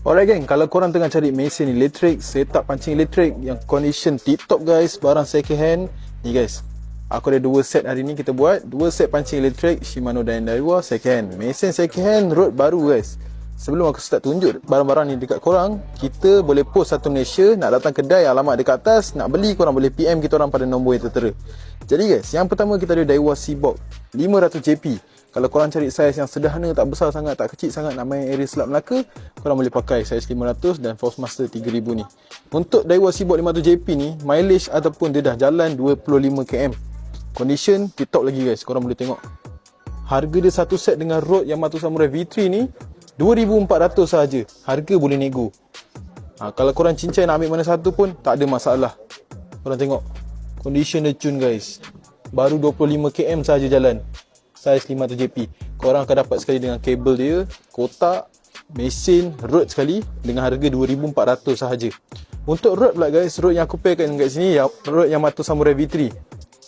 Alright gang, kalau korang tengah cari mesin elektrik, setup pancing elektrik yang condition tip top guys, barang second hand, ni guys. Aku ada dua set hari ni kita buat, dua set pancing elektrik Shimano dan Daiwa second hand. Mesin second hand, road baru guys. Sebelum aku start tunjuk barang-barang ni dekat korang, kita boleh post satu Malaysia, nak datang kedai alamat dekat atas, nak beli korang boleh PM kita orang pada nombor yang tertera. Jadi guys, yang pertama kita ada Daiwa Seabox 500 JP. Kalau korang cari saiz yang sederhana, tak besar sangat, tak kecil sangat, nak main area Selat Melaka, korang boleh pakai saiz 500 dan Force Master 3000 ni. Untuk Daiwa Seabox 500 JP ni, mileage ataupun dia dah jalan 25 km. Condition tip top lagi guys, korang boleh tengok. Harga dia satu set dengan Rode Yamato Samurai V3 ni 2400 sahaja. Harga boleh nego. Ha, kalau korang cincai nak ambil mana satu pun tak ada masalah. Korang tengok. Condition dia cun guys. Baru 25 km sahaja jalan. Saiz 500 JP. Korang akan dapat sekali dengan kabel dia, kotak, mesin, Rode sekali dengan harga 2400 sahaja. Untuk Rode pula guys, Rode yang aku pairkan kat sini ya Rode Yamato Samurai V3.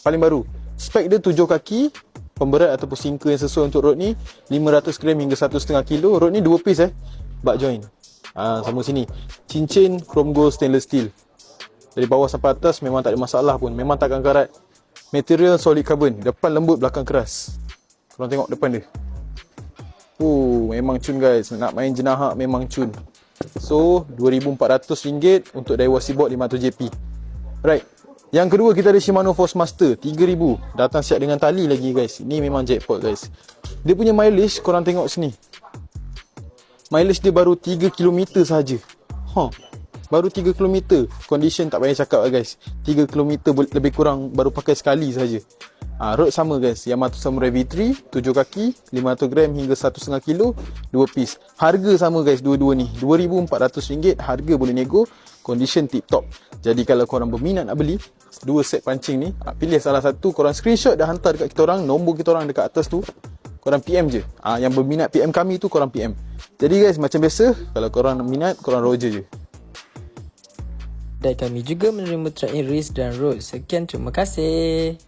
Paling baru. Spek dia 7 kaki, pemberat ataupun sinker yang sesuai untuk rod ni 500 gram hingga 1.5 kilo. Rod ni 2 piece eh. Butt joint ha, sama sini. Cincin chrome gold stainless steel. Dari bawah sampai atas memang tak ada masalah pun. Memang takkan karat. Material solid carbon. Depan lembut belakang keras korang tengok depan dia Oh, memang cun guys. Nak main jenahak memang cun. So, RM2,400 untuk Daiwa Seabox 500 JP. Right. Yang kedua kita ada Shimano Force Master 3000 Datang siap dengan tali lagi guys Ini memang jackpot guys Dia punya mileage korang tengok sini Mileage dia baru 3km sahaja huh. Baru 3km Condition tak payah cakap lah guys 3km lebih kurang baru pakai sekali sahaja ha, Road sama guys. Yamato Samurai V3 7 kaki 500 gram hingga 1.5 kilo 2 piece. Harga sama guys dua-dua ni. RM2,400 Harga boleh nego. Condition tip top Jadi kalau korang berminat nak beli Dua set pancing ni ha, Pilih salah satu. Korang screenshot dan hantar dekat kita orang Nombor kita orang dekat atas tu. Korang PM je. Ha, Yang berminat PM kami tu korang PM Jadi guys macam biasa Kalau korang minat Korang roger je. Dan kami juga menerima track in race dan road. Sekian terima kasih.